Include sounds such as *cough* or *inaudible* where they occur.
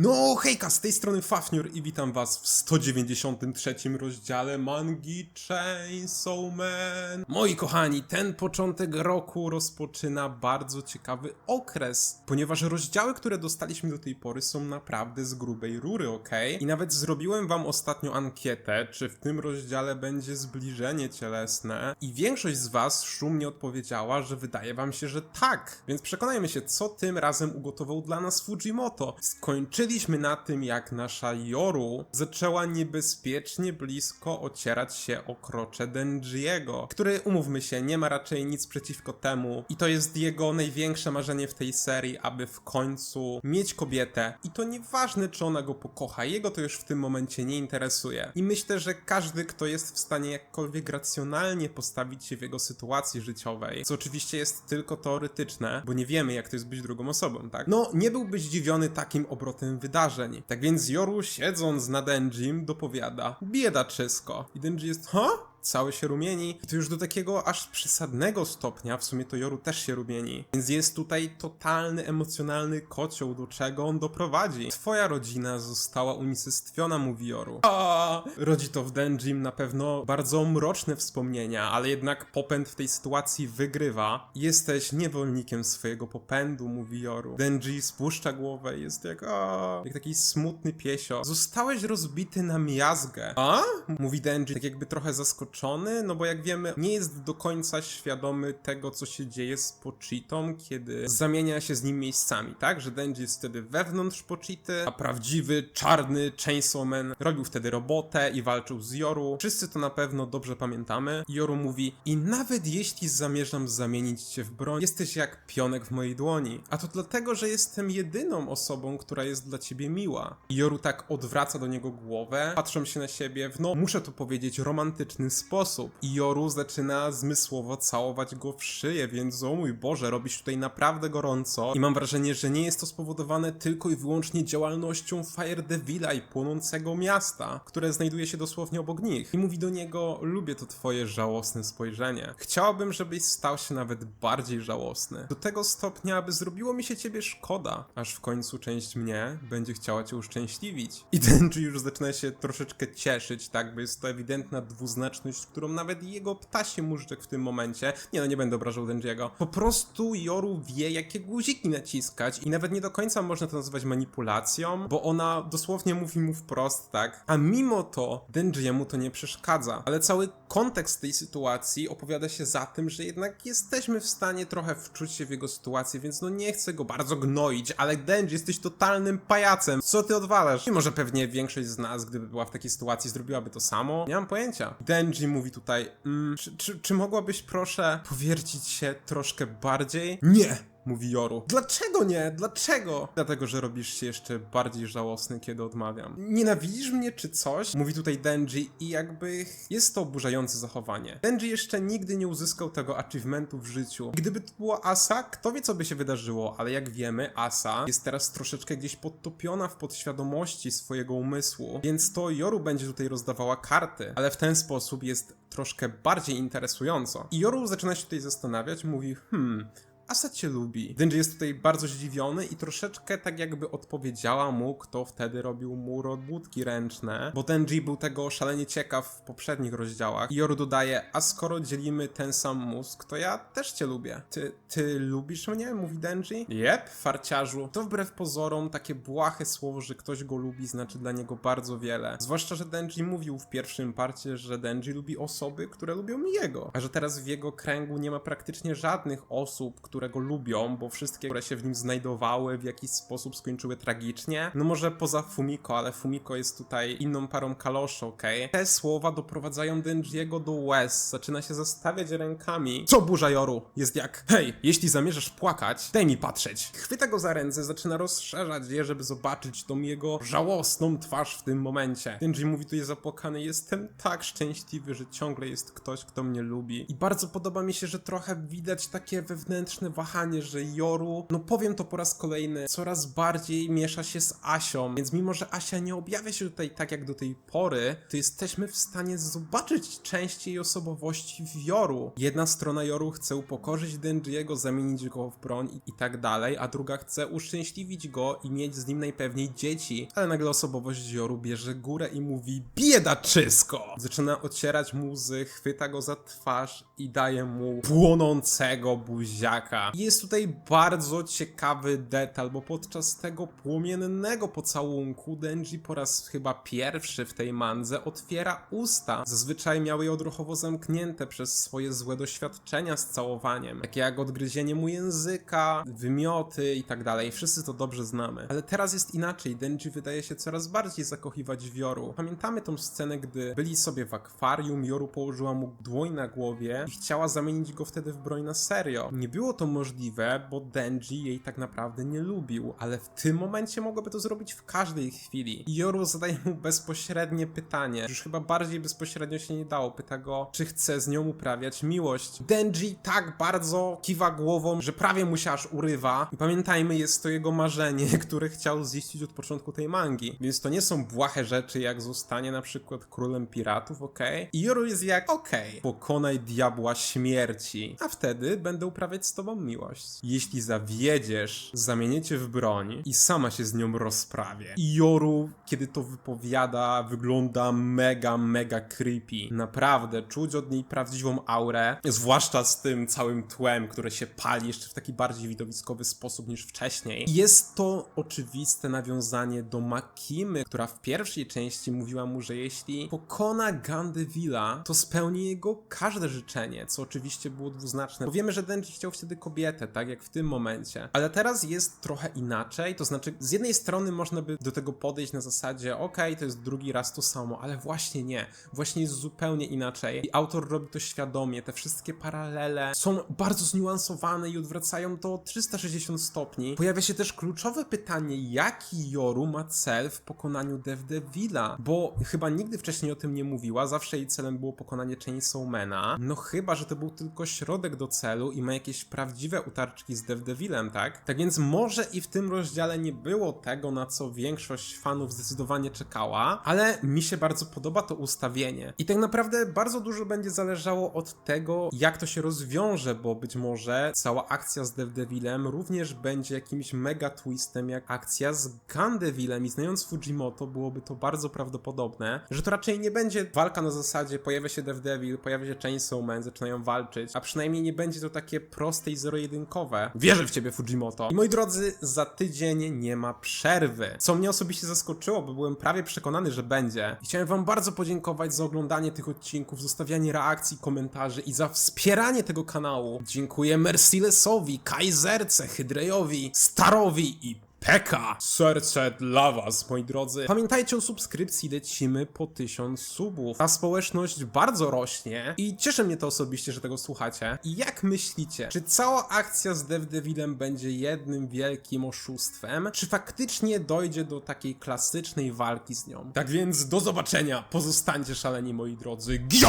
No hejka, z tej strony Fafnior i witam was w 193 rozdziale mangi Chainsaw Man. Moi kochani, ten początek roku rozpoczyna bardzo ciekawy okres, ponieważ rozdziały, które dostaliśmy do tej pory są naprawdę z grubej rury, ok? I nawet zrobiłem wam ostatnio ankietę, czy w tym rozdziale będzie zbliżenie cielesne i większość z was szumnie odpowiedziała, że wydaje wam się, że tak. Więc przekonajmy się, co tym razem ugotował dla nas Fujimoto. Skończyliśmy na tym, jak nasza Yoru zaczęła niebezpiecznie blisko ocierać się o krocze Denjiego, który, umówmy się, nie ma raczej nic przeciwko temu i to jest jego największe marzenie w tej serii, aby w końcu mieć kobietę i to nieważne, czy ona go pokocha, jego to już w tym momencie nie interesuje. I myślę, że każdy, kto jest w stanie jakkolwiek racjonalnie postawić się w jego sytuacji życiowej, co oczywiście jest tylko teoretyczne, bo nie wiemy, jak to jest być drugą osobą, tak? No, nie byłby zdziwiony takim obrotem wydarzeń. Tak więc Yoru, siedząc na Denjim, dopowiada biedaczysko. I Denji jest, ha? Cały się rumieni. I to już do takiego aż przesadnego stopnia, w sumie to Yoru też się rumieni. Więc jest tutaj totalny emocjonalny kocioł, do czego on doprowadzi. Twoja rodzina została unicestwiona, mówi Yoru. A, rodzi to w Denjim na pewno bardzo mroczne wspomnienia, ale jednak popęd w tej sytuacji wygrywa. Jesteś niewolnikiem swojego popędu, mówi Yoru. Denji spuszcza głowę jest jak, a, jak taki smutny piesio. Zostałeś rozbity na miazgę. A? Mówi Denji, tak jakby trochę zaskoczony, no bo jak wiemy, nie jest do końca świadomy tego, co się dzieje z Pochitą, kiedy zamienia się z nim miejscami, tak? Że Denji jest wtedy wewnątrz Pochity, a prawdziwy, czarny Chainsaw Man robił wtedy robotę i walczył z Yoru. Wszyscy to na pewno dobrze pamiętamy. Yoru mówi, i nawet jeśli zamierzam zamienić cię w broń, jesteś jak pionek w mojej dłoni. A to dlatego, że jestem jedyną osobą, która jest dla ciebie miła. I Yoru tak odwraca do niego głowę, patrzą się na siebie w, no muszę to powiedzieć, romantyczny sposób. I Yoru zaczyna zmysłowo całować go w szyję, więc o mój Boże, robisz tutaj naprawdę gorąco. I mam wrażenie, że nie jest to spowodowane tylko i wyłącznie działalnością Fire Devila i płonącego miasta, które znajduje się dosłownie obok nich. I mówi do niego, lubię to twoje żałosne spojrzenie. Chciałabym, żebyś stał się nawet bardziej żałosny. Do tego stopnia, aby zrobiło mi się ciebie szkoda, aż w końcu część mnie będzie chciała cię uszczęśliwić. I Denji już zaczyna się troszeczkę cieszyć, tak, bo jest to ewidentna dwuznaczność, którą nawet jego ptasie móżdżek w tym momencie, nie no, nie będę obrażał Denjiego, po prostu Yoru wie, jakie guziki naciskać i nawet nie do końca można to nazywać manipulacją, bo ona dosłownie mówi mu wprost, tak, a mimo to Denjiemu to nie przeszkadza, ale cały kontekst tej sytuacji opowiada się za tym, że jednak jesteśmy w stanie trochę wczuć się w jego sytuację, więc no nie chcę go bardzo gnoić, ale Denji, jesteś totalnym pajacem, co ty odwalasz? I może pewnie większość z nas, gdyby była w takiej sytuacji, zrobiłaby to samo? Nie mam pojęcia. Denji mówi tutaj, mm, czy, czy, czy mogłabyś proszę powiercić się troszkę bardziej? Nie! Mówi Joru. Dlaczego nie? Dlaczego? Dlatego, że robisz się jeszcze bardziej żałosny, kiedy odmawiam. Nienawidzisz mnie czy coś? Mówi tutaj Denji i jakby jest to oburzające zachowanie. Denji jeszcze nigdy nie uzyskał tego achievementu w życiu. Gdyby to była Asa, kto wie co by się wydarzyło, ale jak wiemy, Asa jest teraz troszeczkę gdzieś podtopiona w podświadomości swojego umysłu, więc to Joru będzie tutaj rozdawała karty, ale w ten sposób jest troszkę bardziej interesująco. I Joru zaczyna się tutaj zastanawiać, mówi, hmm, Asa cię lubi. Denji jest tutaj bardzo zdziwiony i troszeczkę tak jakby odpowiedziała mu, kto wtedy robił mu robótki ręczne, bo Denji był tego szalenie ciekaw w poprzednich rozdziałach. I dodaje, a skoro dzielimy ten sam mózg, to ja też cię lubię. Ty, ty lubisz mnie? Mówi Denji. Jep, farciarzu. To wbrew pozorom takie błahe słowo, że ktoś go lubi, znaczy dla niego bardzo wiele. Zwłaszcza, że Denji mówił w pierwszym parcie, że Denji lubi osoby, które lubią jego. A że teraz w jego kręgu nie ma praktycznie żadnych osób, które go lubią, bo wszystkie, które się w nim znajdowały, w jakiś sposób skończyły tragicznie. No może poza Fumiko, ale Fumiko jest tutaj inną parą kaloszy, okej? Te słowa doprowadzają Denjiego do łez, zaczyna się zastawiać rękami. Co burza Joru? Jest jak, hej, jeśli zamierzasz płakać, daj mi patrzeć. Chwyta go za ręce, zaczyna rozszerzać je, żeby zobaczyć tą jego żałosną twarz w tym momencie. Denji mówi tu jest zapłakany, jestem tak szczęśliwy, że ciągle jest ktoś, kto mnie lubi. I bardzo podoba mi się, że trochę widać takie wewnętrzne wahanie, że Joru, no powiem to po raz kolejny, coraz bardziej miesza się z Asią. Więc mimo, że Asia nie objawia się tutaj tak jak do tej pory, to jesteśmy w stanie zobaczyć część jej osobowości w Joru. Jedna strona Joru chce upokorzyć Denjiego, zamienić go w broń i, tak dalej, a druga chce uszczęśliwić go i mieć z nim najpewniej dzieci. Ale nagle osobowość Joru bierze górę i mówi biedaczysko! Zaczyna ocierać mu łzy, chwyta go za twarz i daje mu płonącego buziaka. I Jest tutaj bardzo ciekawy detal, bo podczas tego płomiennego pocałunku Denji po raz chyba pierwszy w tej mandze otwiera usta. Zazwyczaj miały je odruchowo zamknięte przez swoje złe doświadczenia z całowaniem, takie jak odgryzienie mu języka, wymioty i tak. Wszyscy to dobrze znamy. Ale teraz jest inaczej. Denji wydaje się coraz bardziej zakochiwać w Joru. Pamiętamy tą scenę, gdy byli sobie w akwarium, Joru położyła mu dłoń na głowie i chciała zamienić go wtedy w broń na serio. Nie było to możliwe, bo Denji jej tak naprawdę nie lubił, ale w tym momencie mogłaby to zrobić w każdej chwili. I Joru zadaje mu bezpośrednie pytanie. Już chyba bardziej bezpośrednio się nie dało. Pyta go, czy chce z nią uprawiać miłość. Denji tak bardzo kiwa głową, że prawie mu się aż urywa. I pamiętajmy, jest to jego marzenie, *laughs* które chciał ziścić od początku tej mangi. Więc to nie są błahe rzeczy, jak zostanie na przykład królem piratów, okej? I Joru jest jak, okej, pokonaj diabła śmierci, a wtedy będę uprawiać z tobą miłość. Jeśli zawiedziesz, zamienię cię w broń i sama się z nią rozprawię. I Joru, kiedy to wypowiada, wygląda mega, mega creepy. Naprawdę, czuć od niej prawdziwą aurę, zwłaszcza z tym całym tłem, które się pali jeszcze w taki bardziej widowiskowy sposób niż wcześniej. Jest to oczywiste nawiązanie do Makimy, która w pierwszej części mówiła mu, że jeśli pokona Gandevilla, to spełni jego każde życzenie, co oczywiście było dwuznaczne. Bo wiemy, że Denji chciał wtedy kobietę, tak jak w tym momencie. Ale teraz jest trochę inaczej, to znaczy z jednej strony można by do tego podejść na zasadzie, okej, to jest drugi raz to samo, ale właśnie nie. Właśnie jest zupełnie inaczej. I autor robi to świadomie, te wszystkie paralele są bardzo zniuansowane i odwracają to o 360 stopni. Pojawia się też kluczowe pytanie, jaki Joru ma cel w pokonaniu Devdevilla, bo chyba nigdy wcześniej o tym nie mówiła, zawsze jej celem było pokonanie Chainsawmana, no chyba, że to był tylko środek do celu i ma jakieś prawdziwe utarczki z Devdevillem, tak? Tak więc może i w tym rozdziale nie było tego, na co większość fanów zdecydowanie czekała, ale mi się bardzo podoba to ustawienie. I tak naprawdę bardzo dużo będzie zależało od tego, jak to się rozwiąże, bo być może cała akcja z Devdevillem również będzie jakimś mega twistem, jak akcja z Gandevillem i znając Fujimoto byłoby to bardzo prawdopodobne, że to raczej nie będzie walka na zasadzie pojawia się Devdevil, pojawia się Chainsaw Man, zaczynają walczyć, a przynajmniej nie będzie to takie proste i zero-jedynkowe. Wierzę w ciebie Fujimoto. I moi drodzy, za tydzień nie ma przerwy, co mnie osobiście zaskoczyło, bo byłem prawie przekonany, że będzie. I chciałem wam bardzo podziękować za oglądanie tych odcinków, zostawianie reakcji, komentarzy i za wspieranie tego kanału. Dziękuję Mercilesowi, Kaiserce, Hydrejowi, Starowi i Peka! Serce dla was, moi drodzy. Pamiętajcie o subskrypcji, lecimy po 1000 subów. Ta społeczność bardzo rośnie i cieszy mnie to osobiście, że tego słuchacie. I jak myślicie, czy cała akcja z Devdevilem będzie jednym wielkim oszustwem, czy faktycznie dojdzie do takiej klasycznej walki z nią? Tak więc do zobaczenia, pozostańcie szaleni, moi drodzy. Gio!